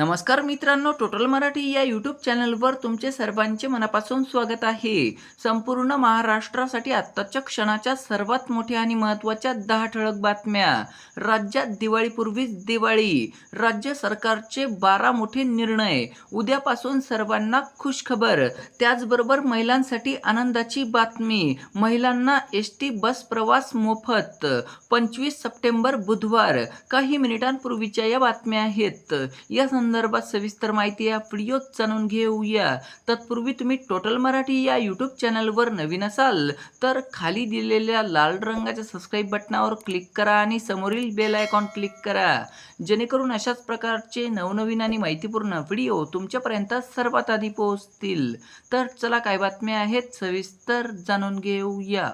नमस्कार मित्रांनो टोटल मराठी या यूट्यूब चॅनलवर तुमचे सर्वांचे मनापासून स्वागत आहे. संपूर्ण महाराष्ट्रासाठी आत्ताच्या क्षणाच्या सर्वात मोठ्या आणि महत्त्वाच्या दहा ठळक बातम्या. राज्यात दिवाळीपूर्वीच दिवाळी. राज्य सरकारचे बारा मोठे निर्णय. उद्यापासून सर्वांना खुशखबर. त्याचबरोबर महिलांसाठी आनंदाची बातमी. महिलांना एस टी बस प्रवास मोफत. पंचवीस सप्टेंबर बुधवार. काही मिनिटांपूर्वीच्या या बातम्या आहेत. या संदर्भात संदर्भात सविस्तर माहिती या व्हिडिओत जाणून घेऊया. तत्पूर्वी तुम्ही टोटल मराठी या यूट्यूब चॅनलवर नवीन असाल तर खाली दिलेल्या लाल रंगाच्या सबस्क्राईब बटनावर क्लिक करा आणि समोरील बेल आयकॉन क्लिक करा. जेणेकरून अशाच प्रकारचे नवनवीन आणि माहितीपूर्ण व्हिडिओ तुमच्यापर्यंत सर्वात आधी पोहोचतील. तर चला काय बातम्या आहेत? सविस्तर जाणून घेऊया.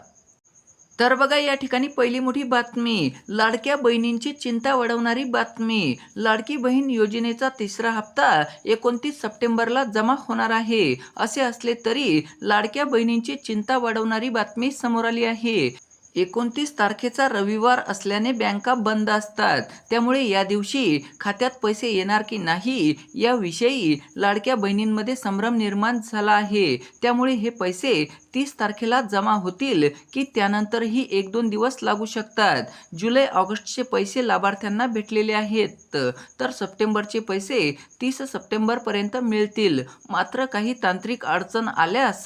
तर बघा या ठिकाणी पहिली मोठी बातमी लाडक्या बहिणींची चिंता वाढवणारी बातमी. लाडकी बहीण योजनेचा तिसरा हप्ता एकोणतीस सप्टेंबरला जमा होणार आहे. असे असले तरी लाडक्या बहिणींची चिंता वाढवणारी बातमी समोर आली आहे. एकोणतीस तारखेचा रविवार असल्याने बँका बंद असतात. त्यामुळे या दिवशी खात्यात पैसे येणार की नाही याविषयी लाडक्या बहिणींमध्ये संभ्रम निर्माण झाला आहे. त्यामुळे हे पैसे तीस तारखेला जमा होतील की त्यानंतरही एक दोन दिवस लागू शकतात. जुलै ऑगस्टचे पैसे लाभार्थ्यांना भेटलेले आहेत. तर सप्टेंबरचे पैसे तीस सप्टेंबरपर्यंत मिळतील. मात्र काही तांत्रिक अडचण आल्यास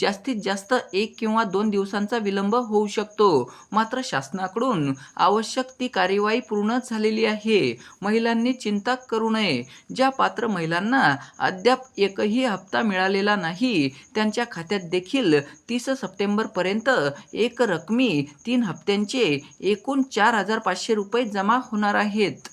जास्तीत जास्त एक किंवा दोन दिवसांचा विलंब होऊ शकतो. मात्र शासनाकडून आवश्यक ती कार्यवाही पूर्ण झालेली आहे. महिलांनी चिंता करू नये. ज्या पात्र महिलांना अद्याप एकही हप्ता मिळालेला नाही त्यांच्या खात्यात देखील तीस सप्टेंबरपर्यंत एक रकमी तीन हप्त्यांचे एकूण चार हजार पाचशे रुपये जमा होणार आहेत.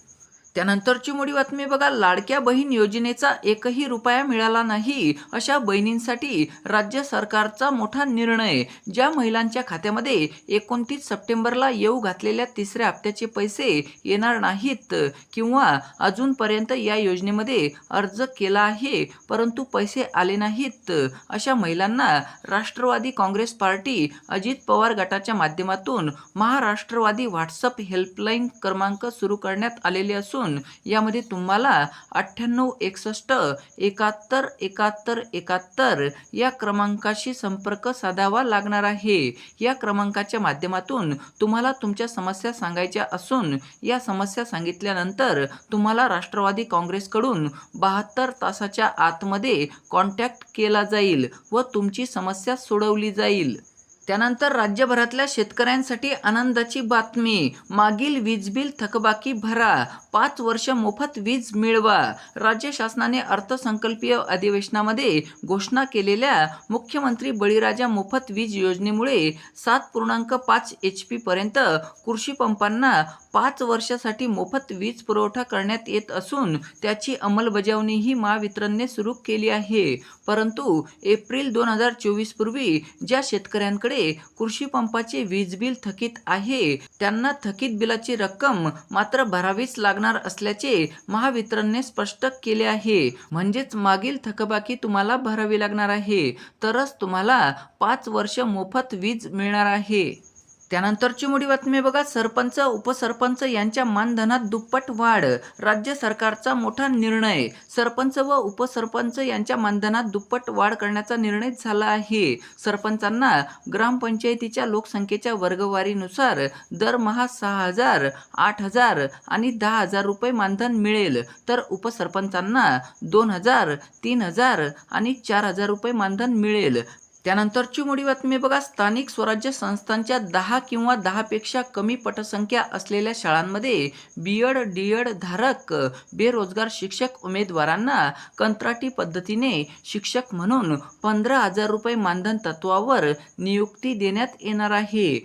त्यानंतरची मोठी बातमी बघा लाडक्या बहीण योजनेचा एकही रुपया मिळाला नाही अशा बहिणींसाठी राज्य सरकारचा मोठा निर्णय. ज्या महिलांच्या खात्यामध्ये एकोणतीस सप्टेंबरला येऊ घातलेल्या तिसऱ्या हप्त्याचे पैसे येणार नाहीत किंवा अजूनपर्यंत या योजनेमध्ये अर्ज केला आहे परंतु पैसे आले नाहीत अशा महिलांना राष्ट्रवादी काँग्रेस पार्टी अजित पवार गटाच्या माध्यमातून महाराष्ट्रवादी व्हॉट्सअप हेल्पलाईन क्रमांक सुरू करण्यात आलेले असून यामध्ये तुम्हाला अठ्ठ्याण्णव एकसष्ट एकाहत्तर एकाहत्तर एकाहत्तर या क्रमांकाशी संपर्क साधावा लागणार आहे. या क्रमांकाच्या माध्यमातून तुम्हाला तुमच्या समस्या सांगायच्या असून या समस्या सांगितल्यानंतर तुम्हाला राष्ट्रवादी काँग्रेसकडून बहात्तर तासाच्या आतमध्ये कॉन्टॅक्ट केला जाईल व तुमची समस्या सोडवली जाईल. त्यानंतर राज्यभरातल्या शेतकऱ्यांसाठी आनंदाची बातमी. मागील वीज बिल थकबाकी भरा. पाच वर्ष मोफत वीज मिळवा. राज्य शासनाने अर्थसंकल्पीय अधिवेशनामध्ये घोषणा केलेल्या मुख्यमंत्री बळीराजा मोफत वीज योजनेमुळे सात पूर्णांक पाच एच पीपर्यंत कृषी पंपांना पाच वर्षासाठी मोफत वीज पुरवठा करण्यात येत असून त्याची अंमलबजावणीही महावितरणने सुरू केली आहे. परंतु एप्रिल दोन हजार चोवीस पूर्वी ज्या शेतकऱ्यांकडे कृषी पंपाचे वीज बिल थकीत आहे. त्यांना थकीत बिलाची रक्कम मात्र भरावीच लागणार असल्याचे महावितरणने स्पष्ट केले आहे. म्हणजेच मागील थकबाकी तुम्हाला भरावी लागणार आहे. तरच तुम्हाला पाच वर्ष मोफत वीज मिळणार आहे. त्यानंतरची मोठी बातमी बघा सरपंच उपसरपंच यांच्या मानधनात दुप्पट वाढ राज्य सरकारचा मोठा निर्णय. सरपंच व उपसरपंच यांच्या मानधनात दुप्पट वाढ करण्याचा निर्णय झाला आहे. सरपंचांना ग्रामपंचायतीच्या लोकसंख्येच्या वर्गवारीनुसार दरमहा सहा हजार आठ हजार आणि दहा हजार रुपये मानधन मिळेल. तर उपसरपंचांना दोन हजार तीन हजार आणि चार हजार रुपये मानधन मिळेल. त्यानंतरची मोडी बातमी बघा. स्थानिक स्वराज्य संस्थांच्या दहा किंवा दहापेक्षा कमी पटसंख्या असलेल्या शाळांमध्ये बी एड डी एड धारक बेरोजगार शिक्षक उमेदवारांना कंत्राटी पद्धतीने शिक्षक म्हणून पंधरा हजार रुपये मानधन तत्वावर नियुक्ती देण्यात येणार आहे.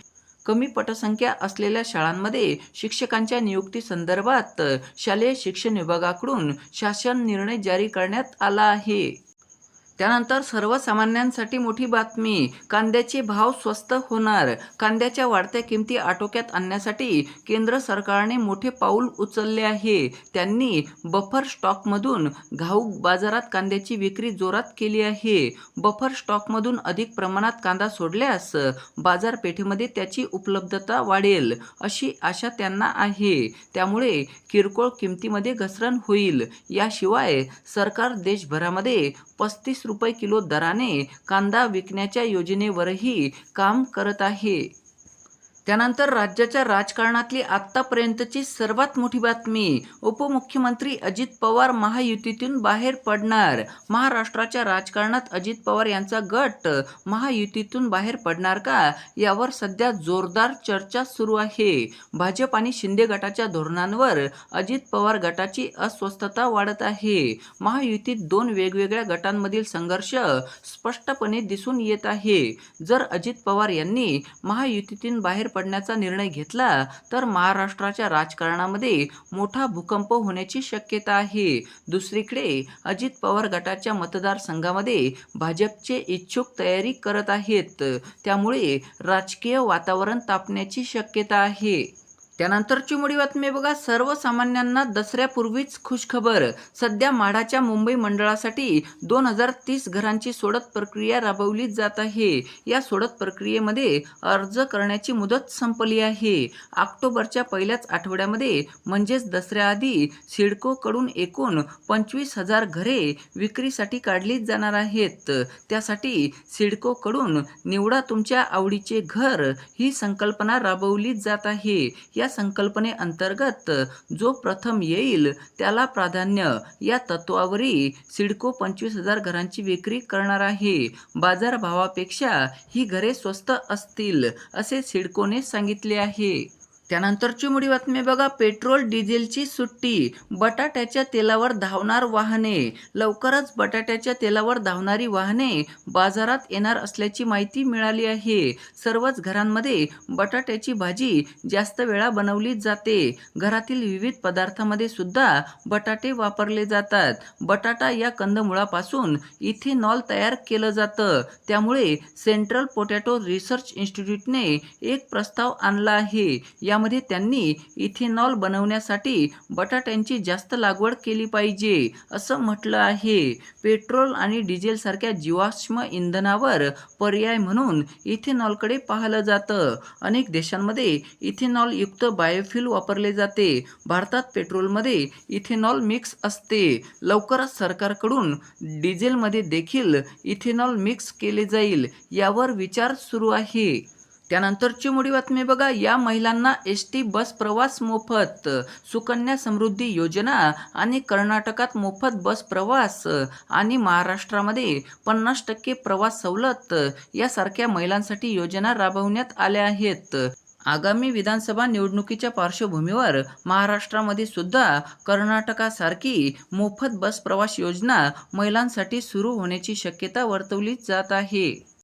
कमी पटसंख्या असलेल्या शाळांमध्ये शिक्षकांच्या नियुक्ती संदर्भात शालेय शिक्षण विभागाकडून शासन निर्णय जारी करण्यात आला आहे. त्यानंतर सर्वसामान्यांसाठी मोठी बातमी कांद्याचे भाव स्वस्त होणार. कांद्याच्या वाढत्या किमती आटोक्यात आणण्यासाठी केंद्र सरकारने मोठे पाऊल उचलले आहे. त्यांनी बफर स्टॉकमधून घाऊक बाजारात कांद्याची विक्री जोरात केली आहे. बफर स्टॉकमधून अधिक प्रमाणात कांदा सोडल्यास बाजारपेठेमध्ये त्याची उपलब्धता वाढेल अशी आशा त्यांना आहे. त्यामुळे किरकोळ किमतीमध्ये घसरण होईल. याशिवाय सरकार देशभरामध्ये पस्तीस रुपये किलो दराने कांदा विकण्याच्या योजनेवरही काम करत आहे. त्यानंतर राज्याच्या राजकारणातली आत्तापर्यंतची सर्वात मोठी बातमी उपमुख्यमंत्री अजित पवार महायुतीतून बाहेर पडणार. महाराष्ट्राच्या राजकारणात अजित पवार यांचा गट महायुतीतून बाहेर पडणार का? यावर सध्या जोरदार चर्चा सुरू आहे. भाजप आणि शिंदे गटाच्या धोरणांवर अजित पवार गटाची अस्वस्थता वाढत आहे. महायुतीत दोन वेगवेगळ्या गटांमधील संघर्ष स्पष्टपणे दिसून येत आहे. जर अजित पवार यांनी महायुतीतून बाहेर पडण्याचा निर्णय घेतला तर महाराष्ट्राच्या राजकारणामध्ये मोठा भूकंप होण्याची शक्यता आहे. दुसरीकडे अजित पवार गटाच्या मतदारसंघामध्ये भाजपचे इच्छुक तयारी करत आहेत. त्यामुळे राजकीय वातावरण तापण्याची शक्यता आहे. त्यानंतरची मोठी बातमी बघा. सर्वसामान्यांना दसऱ्यापूर्वीच खुशखबर. सध्या माढाच्या मुंबई मंडळासाठी दोन हजार तीस घरांची सोडत प्रक्रिया राबवली जात आहे. या सोडत प्रक्रियेमध्ये अर्ज करण्याची मुदत संपली आहे. ऑक्टोबरच्या पहिल्याच आठवड्यामध्ये म्हणजेच दसऱ्याआधी सिडकोकडून एकूण पंचवीस हजार घरे विक्रीसाठी काढली जाणार आहेत. त्यासाठी सिडकोकडून निवडा तुमच्या आवडीचे घर ही संकल्पना राबवली जात आहे. या संकल्पनेअंतर्गत जो प्रथम येईल त्याला प्राधान्य या तत्वावरही सिडको पंचवीस हजार घरांची विक्री करणार आहे. बाजारभावापेक्षा ही घरे स्वस्त असतील असे सिडकोने सांगितले आहे. त्यानंतरची मोठी बातमी बघा. पेट्रोल डिझेलची सुट्टी. बटाट्याच्या तेलावर धावणार वाहने. लवकरच बटाट्याच्या तेलावर धावणारी वाहने बाजारात येणार असल्याची माहिती मिळाली आहे. सर्वच घरांमध्ये बटाट्याची भाजी जास्त वेळा बनवली जाते. घरातील विविध पदार्थामध्ये सुद्धा बटाटे वापरले जातात. बटाटा या कंदमुळापासून इथेनॉल तयार केलं जातं. त्यामुळे सेंट्रल पोटॅटो रिसर्च इन्स्टिट्यूटने एक प्रस्ताव आणला आहे. या यामध्ये त्यांनी इथेनॉल बनवण्यासाठी बटाट्यांची जास्त लागवड केली पाहिजे असं म्हटलं आहे. पेट्रोल आणि डिझेलसारख्या जीवाश्म इंधनावर पर्याय म्हणून इथेनॉलकडे पाहिलं जातं. अनेक देशांमध्ये इथेनॉल युक्त बायोफ्युल वापरले जाते. भारतात पेट्रोलमध्ये इथेनॉल मिक्स असते. लवकरच सरकारकडून डिझेलमध्ये देखील इथेनॉल मिक्स केले जाईल यावर विचार सुरू आहे. त्यानंतरची मोडी बातमी बघा. या महिलांना एस टी बस प्रवास मोफत सुकन्या समृद्धी योजना आणि कर्नाटकात मोफत बस प्रवास आणि महाराष्ट्रामध्ये पन्नास टक्के प्रवास सवलत यासारख्या महिलांसाठी योजना राबवण्यात आल्या आहेत. आगामी विधानसभा निवडणुकीच्या पार्श्वभूमीवर महाराष्ट्रामध्ये सुद्धा कर्नाटकासारखी मोफत बस प्रवास योजना महिलांसाठी सुरू होण्याची शक्यता वर्तवली जात आहे.